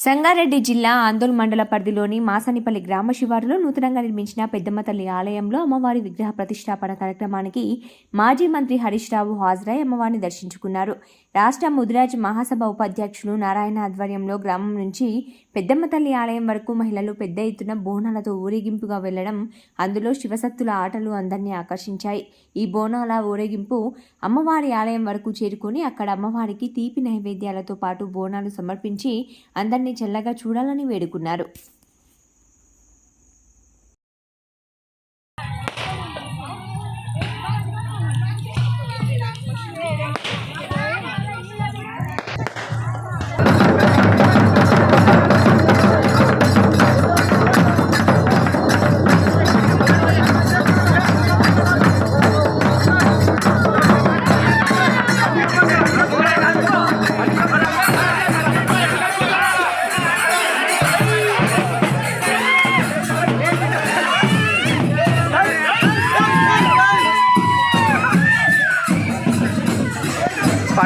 సంగారెడ్డి జిల్లా ఆందోళ్ మండల పరిధిలోని మాసనిపల్లి గ్రామ శివారులో నూతనంగా నిర్మించిన పెద్దమ్మ తల్లి ఆలయంలో అమ్మవారి విగ్రహ ప్రతిష్టాపన కార్యక్రమానికి మాజీ మంత్రి హరీష్ రావు హాజరై అమ్మవారిని దర్శించుకున్నారు. రాష్ట్ర ముదిరాజ్ మహాసభ ఉపాధ్యక్షులు నారాయణ ఆధ్వర్యంలో గ్రామం నుంచి పెద్దమ్మ తల్లి ఆలయం వరకు మహిళలు పెద్ద ఎత్తున బోనాలతో ఊరేగింపుగా వెళ్ళడం అందులో శివశక్తుల ఆటలు అందరినీ ఆకర్షించాయి. ఈ బోనాల ఊరేగింపు అమ్మవారి ఆలయం వరకు చేరుకొని అక్కడ అమ్మవారికి తీపి నైవేద్యాలతో పాటు బోనాలు సమర్పించి అందరినీ చల్లగా చూడాలని వేడుకున్నారు.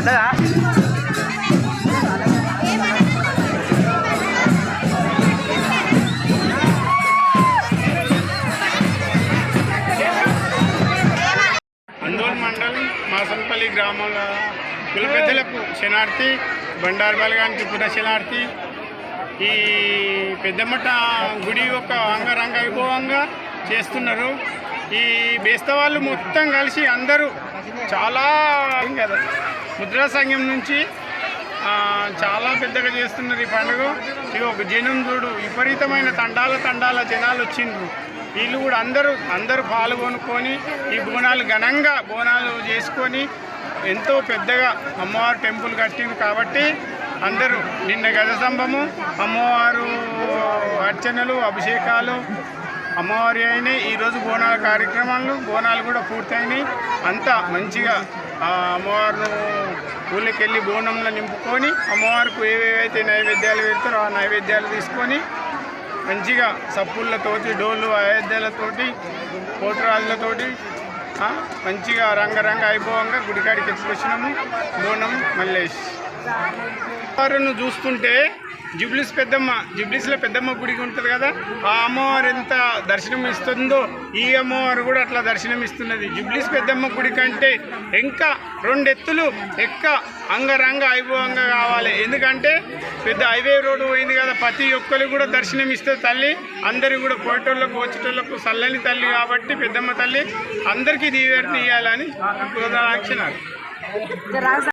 పడ్డదా? అందోల్ మండల్ మాసంపల్లి గ్రామంలో కులపెద్దలకు శనార్థి బండారు బలగానికి శనార్థి ఈ పెద్దమ్మట గుడి యొక్క అంగరంగ వైభవంగా చేస్తున్నారు. ఈ బేస్తవాళ్ళు మొత్తం కలిసి అందరూ చాలా కదా ముద్రా సంఘం నుంచి చాలా పెద్దగా చేస్తున్నారు ఈ పండుగ. ఇక ఒక జనం చూడు విపరీతమైన తండాల తండాల జనాలు వచ్చిండ్రు. వీళ్ళు కూడా అందరూ అందరూ పాల్గొనుకొని ఈ బోనాలు ఘనంగా బోనాలు చేసుకొని ఎంతో పెద్దగా అమ్మవారు టెంపుల్ కట్టింది కాబట్టి అందరూ నిన్న గజస్తంభము అమ్మవారు అర్చనలు అభిషేకాలు అమ్మవారి అయినాయి. ఈరోజు బోనాల కార్యక్రమాలు బోనాలు కూడా పూర్తయినాయి. అంతా మంచిగా ఆ అమ్మవారిని ఊళ్ళకి వెళ్ళి బోనంలో నింపుకొని అమ్మవారికి ఏవేవైతే నైవేద్యాలు పెడతారో ఆ నైవేద్యాలు తీసుకొని మంచిగా సప్పుళ్ళతోటి డోళ్ళు అయోధ్యలతోటి పోతరాజులతోటి మంచిగా రంగరంగ వైభవంగా గుడికాడికి ఎత్తుకొచ్చినాము. బోనం మల్లేష్. అమ్మవారిని చూస్తుంటే జుబ్లీస్ పెద్దమ్మ జుబ్లీస్లో పెద్దమ్మ గుడి ఉంటుంది కదా ఆ అమ్మవారు ఎంత దర్శనం ఇస్తుందో ఈ అమ్మవారు కూడా అట్లా దర్శనం ఇస్తున్నది. జుబ్లీస్ పెద్దమ్మ గుడి కంటే ఇంకా రెండెత్తులు ఎక్క అంగరంగ వైభవంగా కావాలి. ఎందుకంటే పెద్ద హైవే రోడ్డు పోయింది కదా ప్రతి ఒక్కరు కూడా దర్శనం ఇస్తే తల్లి. అందరూ కూడా పోయేటోళ్ళకు వచ్చేటోళ్ళకు చల్లని తల్లి కాబట్టి పెద్దమ్మ తల్లి అందరికీ దీవెరని ఇవ్వాలని కృతజ్ఞతలు